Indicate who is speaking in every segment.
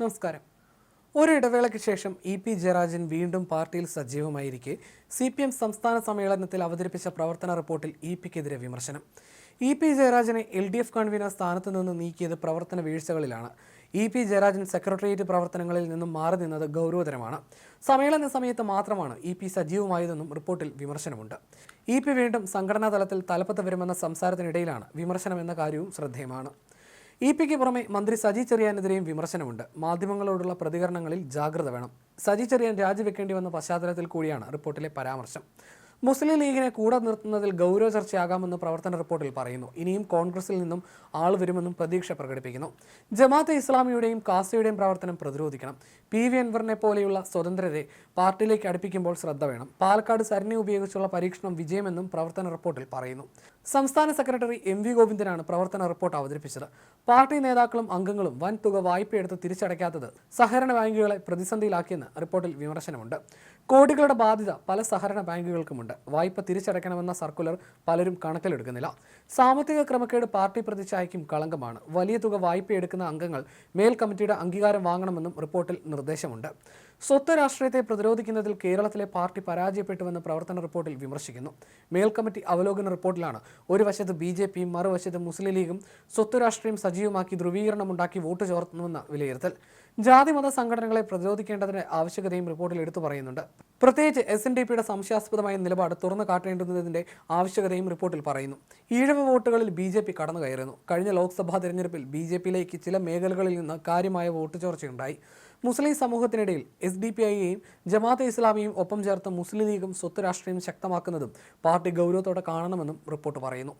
Speaker 1: നമസ്കാരം. ഒരിടവേളയ്ക്ക് ശേഷം ഇ പി ജയരാജൻ വീണ്ടും പാർട്ടിയിൽ സജീവമായിരിക്കെ. സി പി എം സംസ്ഥാന സമ്മേളനത്തിൽ അവതരിപ്പിച്ച പ്രവർത്തന റിപ്പോർട്ടിൽ ഇ പിക്കെതിരെ വിമർശനം. ഇ പി ജയരാജനെ എൽ ഡി എഫ് കൺവീനർ സ്ഥാനത്ത് നിന്ന് നീക്കിയത് പ്രവർത്തന വീഴ്ചകളിലാണ്. ഇ പി ജയരാജൻ സെക്രട്ടേറിയറ്റ് പ്രവർത്തനങ്ങളിൽ നിന്നും മാറി നിന്നത് ഗൗരവതരമാണ്. സമ്മേളന സമയത്ത് മാത്രമാണ് ഇ പി സജീവമായതെന്നും റിപ്പോർട്ടിൽ വിമർശനമുണ്ട്. ഇ പി വീണ്ടും സംഘടനാ തലത്തിൽ തലപ്പത്ത് വരുമെന്ന സംസാരത്തിനിടയിലാണ് വിമർശനമെന്ന കാര്യവും ശ്രദ്ധേയമാണ്. ഇ പിക്ക് പുറമെ മന്ത്രി സജി ചെറിയാനെതിരെയും വിമർശനമുണ്ട്. മാധ്യമങ്ങളോടുള്ള പ്രതികരണങ്ങളിൽ ജാഗ്രത വേണം. സജി ചെറിയാൻ രാജിവെക്കേണ്ടി വന്ന പശ്ചാത്തലത്തിൽ കൂടിയാണ് റിപ്പോർട്ടിലെ പരാമർശം. മുസ്ലിം ലീഗിനെ കൂടെ നിർത്തുന്നതിൽ ഗൗരവ ചർച്ചയാകാമെന്ന് പ്രവർത്തന റിപ്പോർട്ടിൽ പറയുന്നു. ഇനിയും കോൺഗ്രസിൽ നിന്നും ആൾ വരുമെന്നും പ്രതീക്ഷ പ്രകടിപ്പിക്കുന്നു. ജമാഅത്തെ ഇസ്ലാമിയുടെയും കാസയുടെയും പ്രവർത്തനം പ്രതിരോധിക്കണം. പി വി അൻവറിനെ പോലെയുള്ള സ്വതന്ത്രരെ പാർട്ടിയിലേക്ക് അടുപ്പിക്കുമ്പോൾ ശ്രദ്ധ വേണം. പാലക്കാട് സരണി ഉപയോഗിച്ചുള്ള പരീക്ഷണം വിജയമെന്നും പ്രവർത്തന റിപ്പോർട്ടിൽ പറയുന്നു. സംസ്ഥാന സെക്രട്ടറി എം വി ഗോവിന്ദനാണ് പ്രവർത്തന റിപ്പോർട്ട് അവതരിപ്പിച്ചത്. പാർട്ടി നേതാക്കളും അംഗങ്ങളും വൻ തുക വായ്പയെടുത്ത് തിരിച്ചടയ്ക്കാത്തത് സഹകരണ ബാങ്കുകളെ പ്രതിസന്ധിയിലാക്കിയെന്ന് റിപ്പോർട്ടിൽ വിമർശനമുണ്ട്. കോടികളുടെ ബാധ്യത പല സഹകരണ ബാങ്കുകൾക്കുമുണ്ട്. വായ്പ തിരിച്ചടയ്ക്കണമെന്ന സർക്കുലർ പലരും കണക്കിലെടുക്കുന്നില്ല. സാമ്പത്തിക ക്രമക്കേട് പാർട്ടി പ്രതിച്ഛായയ്ക്കും കളങ്കമാണ്. വലിയ തുക വായ്പയെടുക്കുന്ന അംഗങ്ങൾ മേൽ കമ്മിറ്റിയുടെ അംഗീകാരം വാങ്ങണമെന്നും റിപ്പോർട്ടിൽ നിർദ്ദേശമുണ്ട്. സ്വത്ത് രാഷ്ട്രീയത്തെ പ്രതിരോധിക്കുന്നതിൽ കേരളത്തിലെ പാർട്ടി പരാജയപ്പെട്ടുവെന്ന് പ്രവർത്തന റിപ്പോർട്ടിൽ വിമർശിക്കുന്നു. മേൽ കമ്മിറ്റി അവലോകന റിപ്പോർട്ടിലാണ് ഒരു വശത്ത് ബി ജെ പിയും മറുവശത്ത് മുസ്ലിം ലീഗും സ്വത്ത് രാഷ്ട്രീയം സജീവമാക്കി ധ്രുവീകരണമുണ്ടാക്കി വോട്ട് ചോർത്തുന്നുവെന്ന വിലയിരുത്തൽ. ജാതി മത സംഘടനകളെ പ്രതിരോധിക്കേണ്ടതിന്റെ ആവശ്യകതയും റിപ്പോർട്ടിൽ എടുത്തു പറയുന്നുണ്ട്. പ്രത്യേകിച്ച് എസ് എൻ ഡി പിയുടെ സംശയാസ്പദമായ നിലപാട് തുറന്നു കാട്ടേണ്ടതിന്റെ ആവശ്യകതയും റിപ്പോർട്ടിൽ പറയുന്നു. ഈഴവ വോട്ടുകളിൽ ബി ജെ പി കടന്നു കയറുന്നു. കഴിഞ്ഞ ലോക്സഭാ തെരഞ്ഞെടുപ്പിൽ ബി ജെ പിയിലേക്ക് ചില മേഖലകളിൽ നിന്ന് കാര്യമായ വോട്ട് ചോർച്ചയുണ്ടായി. മുസ്ലിം സമൂഹത്തിനിടയിൽ എസ് ഡി പി ഐയെയും ജമാഅത്തെ ഇസ്ലാമിയും ഒപ്പം ചേർത്ത് മുസ്ലിം ലീഗും സ്വത്ത് രാഷ്ട്രീയം ശക്തമാക്കുന്നതും പാർട്ടി ഗൗരവത്തോടെ കാണണമെന്നും റിപ്പോർട്ട് പറയുന്നു.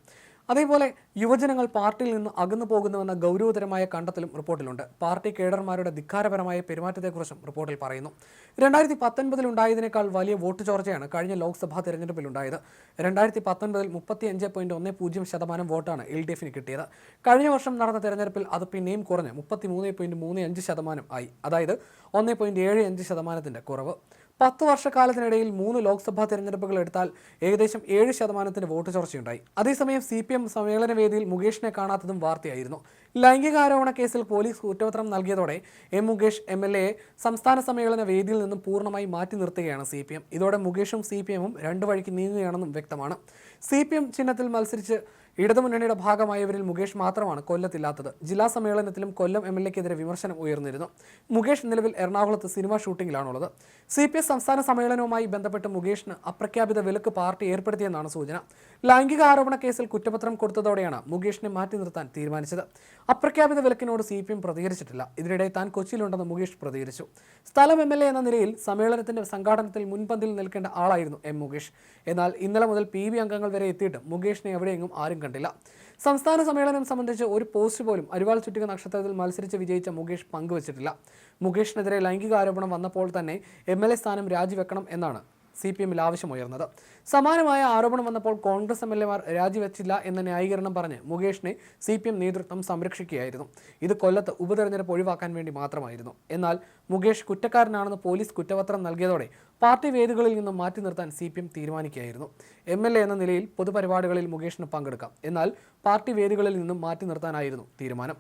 Speaker 1: അതേപോലെ യുവജനങ്ങൾ പാർട്ടിയിൽ നിന്ന് അകന്നു പോകുന്നുവെന്ന ഗൗരവതരമായ കണ്ടെത്തലും റിപ്പോർട്ടിലുണ്ട്. പാർട്ടി കേഡർമാരുടെ ധിക്കാരപരമായ പെരുമാറ്റത്തെക്കുറിച്ചും റിപ്പോർട്ടിൽ പറയുന്നു. രണ്ടായിരത്തി പത്തൊൻപതിൽ ഉണ്ടായതിനേക്കാൾ വലിയ വോട്ട് ചോർച്ചയാണ് കഴിഞ്ഞ ലോക്സഭാ തെരഞ്ഞെടുപ്പിൽ ഉണ്ടായത്. രണ്ടായിരത്തി പത്തൊൻപതിൽ മുപ്പത്തി അഞ്ച് പോയിന്റ് ഒന്ന് പൂജ്യം ശതമാനം വോട്ടാണ് എൽ ഡി എഫിന് കിട്ടിയത്. കഴിഞ്ഞ വർഷം നടന്ന തെരഞ്ഞെടുപ്പിൽ അത് പിന്നെയും കുറഞ്ഞ് മുപ്പത്തി മൂന്ന് പോയിന്റ് മൂന്ന് അഞ്ച് ശതമാനം ആയി. അതായത് ഒന്ന് പോയിന്റ് ഏഴ് അഞ്ച് ശതമാനത്തിന്റെ കുറവ്. പത്ത് വർഷക്കാലത്തിനിടയിൽ മൂന്ന് ലോക്സഭാ തെരഞ്ഞെടുപ്പുകൾ എടുത്താൽ ഏകദേശം ഏഴ് ശതമാനത്തിന് വോട്ട് ചോർച്ചയുണ്ടായി. അതേസമയം സി പി എം സമ്മേളന വേദിയിൽ മുകേഷിനെ കാണാത്തതും വാർത്തയായിരുന്നു. ലൈംഗികാരോപണ കേസിൽ പോലീസ് കുറ്റപത്രം നൽകിയതോടെ എം മുകേഷ് എം എൽ സംസ്ഥാന സമ്മേളന വേദിയിൽ നിന്നും പൂർണമായി മാറ്റി നിർത്തുകയാണ് സി പി എം ഇതോടെ മുകേഷും സി പി എമ്മും രണ്ടു വഴിക്ക് നീങ്ങുകയാണെന്നും വ്യക്തമാണ്. സി പി എം ചിഹ്നത്തിൽ മത്സരിച്ച് ഇടതുമുന്നണിയുടെ ഭാഗമായവരിൽ മുകേഷ് മാത്രമാണ് കൊല്ലത്തില്ലാത്തത്. ജില്ലാ സമ്മേളനത്തിലും കൊല്ലം എം എൽ എക്കെതിരെ വിമർശനം ഉയർന്നിരുന്നു. മുകേഷ് നിലവിൽ എറണാകുളത്ത് സിനിമാ ഷൂട്ടിങ്ങിലാണുള്ളത്. സി പി എസ് സംസ്ഥാന സമ്മേളനവുമായി ബന്ധപ്പെട്ട് മുകേഷിന് അപ്രഖ്യാപിത വിലക്ക് പാർട്ടി ഏർപ്പെടുത്തിയെന്നാണ് സൂചന. ലൈംഗിക ആരോപണ കേസിൽ കുറ്റപത്രം കൊടുത്തതോടെയാണ് മുകേഷിനെ മാറ്റി നിർത്താൻ തീരുമാനിച്ചത്. അപ്രഖ്യാപിത വിലക്കിനോട് സി പി എം പ്രതികരിച്ചിട്ടില്ല. ഇതിനിടെ താൻ കൊച്ചിയിലുണ്ടെന്ന് മുകേഷ് പ്രതികരിച്ചു. സ്ഥലം എം എൽ എ എന്ന നിലയിൽ സമ്മേളനത്തിന്റെ സംഘാടനത്തിൽ മുൻപന്തിയിൽ നിൽക്കേണ്ട ആളായിരുന്നു എം മുകേഷ്. എന്നാൽ ഇന്നലെ മുതൽ പി ബി അംഗങ്ങൾ വരെ എത്തിയിട്ട് മുകേഷിനെ എവിടെയെങ്കിലും ആരും കണ്ടില്ല. സംസ്ഥാന സമ്മേളനം സംബന്ധിച്ച് ഒരു പോസ്റ്റ് പോലും അരിവാൾ ചുറ്റിക നക്ഷത്രത്തിൽ മത്സരിച്ച് വിജയിച്ച മുകേഷ് പങ്കുവച്ചിട്ടില്ല. മുകേഷിനെതിരെ ലൈംഗിക ആരോപണം വന്നപ്പോൾ തന്നെ എം സ്ഥാനം രാജിവെക്കണം എന്നാണ് സി പി എമ്മിൽ ആവശ്യമുയർന്നത്. സമാനമായ ആരോപണം വന്നപ്പോൾ കോൺഗ്രസ് എം എൽ എമാർ രാജിവെച്ചില്ല എന്ന ന്യായീകരണം പറഞ്ഞ് മുകേഷിനെ സി പി എം നേതൃത്വം സംരക്ഷിക്കുകയായിരുന്നു. ഇത് കൊല്ലത്ത് ഉപതെരഞ്ഞെടുപ്പ് ഒഴിവാക്കാൻ വേണ്ടി മാത്രമായിരുന്നു. എന്നാൽ മുകേഷ് കുറ്റക്കാരനാണെന്ന് പോലീസ് കുറ്റപത്രം നൽകിയതോടെ പാർട്ടി വേദികളിൽ നിന്നും മാറ്റി നിർത്താൻ സി പി എം തീരുമാനിക്കുകയായിരുന്നു. എം എൽ എ എന്ന നിലയിൽ പൊതുപരിപാടികളിൽ മുകേഷിന് പങ്കെടുക്കാം. എന്നാൽ പാർട്ടി വേദികളിൽ നിന്നും മാറ്റി നിർത്താനായിരുന്നു തീരുമാനം.